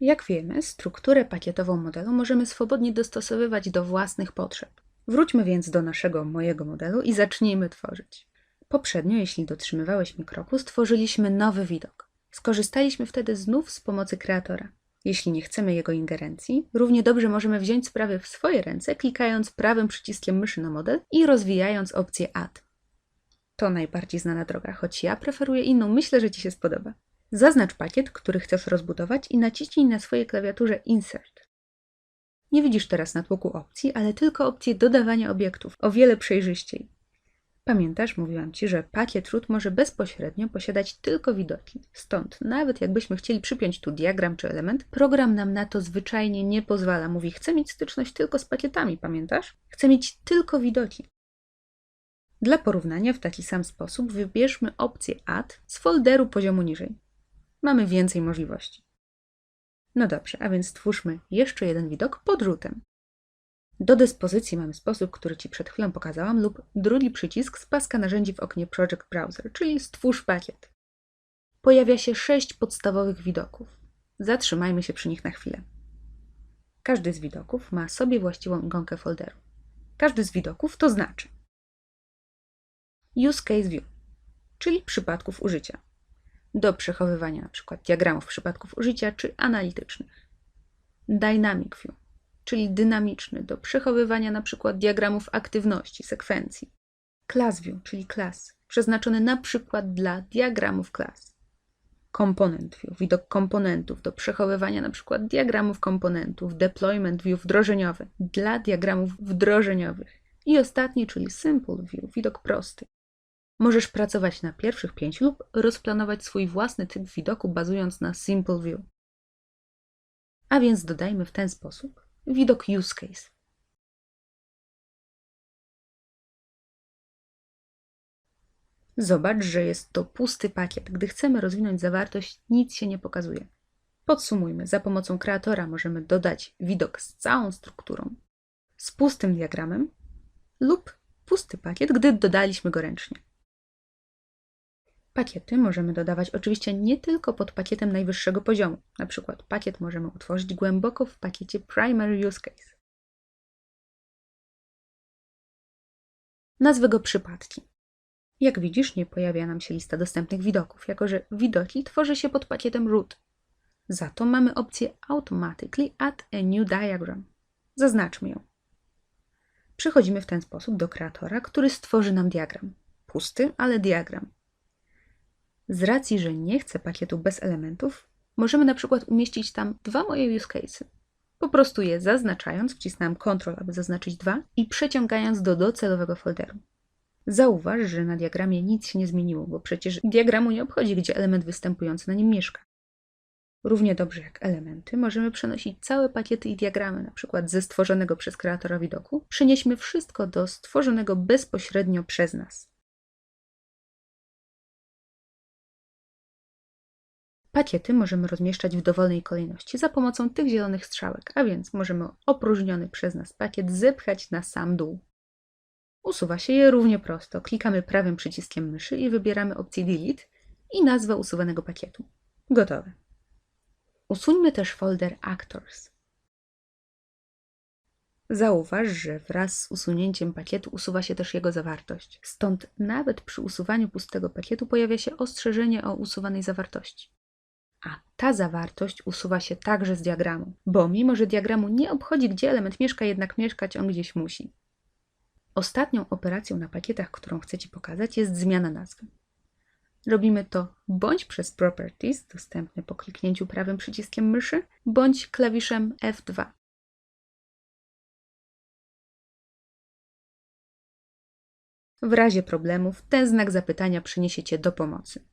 Jak wiemy, strukturę pakietową modelu możemy swobodnie dostosowywać do własnych potrzeb. Wróćmy więc do naszego mojego modelu i zacznijmy tworzyć. Poprzednio, jeśli dotrzymywałeś mi kroku, stworzyliśmy nowy widok. Skorzystaliśmy wtedy znów z pomocy kreatora. Jeśli nie chcemy jego ingerencji, równie dobrze możemy wziąć sprawy w swoje ręce, klikając prawym przyciskiem myszy na model i rozwijając opcję Add. To najbardziej znana droga, choć ja preferuję inną, myślę, że Ci się spodoba. Zaznacz pakiet, który chcesz rozbudować i naciśnij na swojej klawiaturze Insert. Nie widzisz teraz na tłoku opcji, ale tylko opcję dodawania obiektów, o wiele przejrzyściej. Pamiętasz, mówiłam Ci, że pakiet root może bezpośrednio posiadać tylko widoki. Stąd, nawet jakbyśmy chcieli przypiąć tu diagram czy element, program nam na to zwyczajnie nie pozwala. Mówi, chcę mieć styczność tylko z pakietami, pamiętasz? Chcę mieć tylko widoki. Dla porównania w taki sam sposób wybierzmy opcję Add z folderu poziomu niżej. Mamy więcej możliwości. No dobrze, a więc stwórzmy jeszcze jeden widok pod rootem. Do dyspozycji mamy sposób, który Ci przed chwilą pokazałam, lub drugi przycisk z paska narzędzi w oknie Project Browser, czyli Stwórz pakiet. Pojawia się sześć podstawowych widoków. Zatrzymajmy się przy nich na chwilę. Każdy z widoków ma sobie właściwą ikonkę folderu. Każdy z widoków to znaczy Use Case View, czyli przypadków użycia. Do przechowywania np. diagramów przypadków użycia czy analitycznych. Dynamic View, czyli dynamiczny, do przechowywania np. diagramów aktywności, sekwencji. Class View, czyli klas, przeznaczony na przykład dla diagramów klas. Component View, widok komponentów, do przechowywania np. diagramów komponentów. Deployment View, wdrożeniowy, dla diagramów wdrożeniowych. I ostatni, czyli Simple View, widok prosty. Możesz pracować na pierwszych pięciu lub rozplanować swój własny typ widoku bazując na Simple View. A więc dodajmy w ten sposób widok Use Case. Zobacz, że jest to pusty pakiet. Gdy chcemy rozwinąć zawartość, nic się nie pokazuje. Podsumujmy. Za pomocą kreatora możemy dodać widok z całą strukturą, z pustym diagramem lub pusty pakiet, gdy dodaliśmy go ręcznie. Pakiety możemy dodawać oczywiście nie tylko pod pakietem najwyższego poziomu. Na przykład pakiet możemy utworzyć głęboko w pakiecie Primary Use Case. Nazwę go przypadki. Jak widzisz, nie pojawia nam się lista dostępnych widoków, jako że widoki tworzy się pod pakietem root. Za to mamy opcję Automatically Add a New Diagram. Zaznaczmy ją. Przechodzimy w ten sposób do kreatora, który stworzy nam diagram. Pusty, ale diagram. Z racji, że nie chcę pakietu bez elementów, możemy na przykład umieścić tam dwa moje use cases. Po prostu je zaznaczając, wcisnąłem Ctrl, aby zaznaczyć dwa i przeciągając do docelowego folderu. Zauważ, że na diagramie nic się nie zmieniło, bo przecież diagramu nie obchodzi, gdzie element występujący na nim mieszka. Równie dobrze jak elementy, możemy przenosić całe pakiety i diagramy, na przykład ze stworzonego przez kreatora widoku. Przenieśmy wszystko do stworzonego bezpośrednio przez nas. Pakiety możemy rozmieszczać w dowolnej kolejności za pomocą tych zielonych strzałek, a więc możemy opróżniony przez nas pakiet zepchać na sam dół. Usuwa się je równie prosto. Klikamy prawym przyciskiem myszy i wybieramy opcję Delete i nazwę usuwanego pakietu. Gotowe. Usuńmy też folder Actors. Zauważ, że wraz z usunięciem pakietu usuwa się też jego zawartość. Stąd nawet przy usuwaniu pustego pakietu pojawia się ostrzeżenie o usuwanej zawartości. A ta zawartość usuwa się także z diagramu, bo mimo, że diagramu nie obchodzi, gdzie element mieszka, jednak mieszkać on gdzieś musi. Ostatnią operacją na pakietach, którą chcę Ci pokazać, jest zmiana nazwy. Robimy to bądź przez Properties, dostępne po kliknięciu prawym przyciskiem myszy, bądź klawiszem F2. W razie problemów ten znak zapytania przyniesie Cię do pomocy.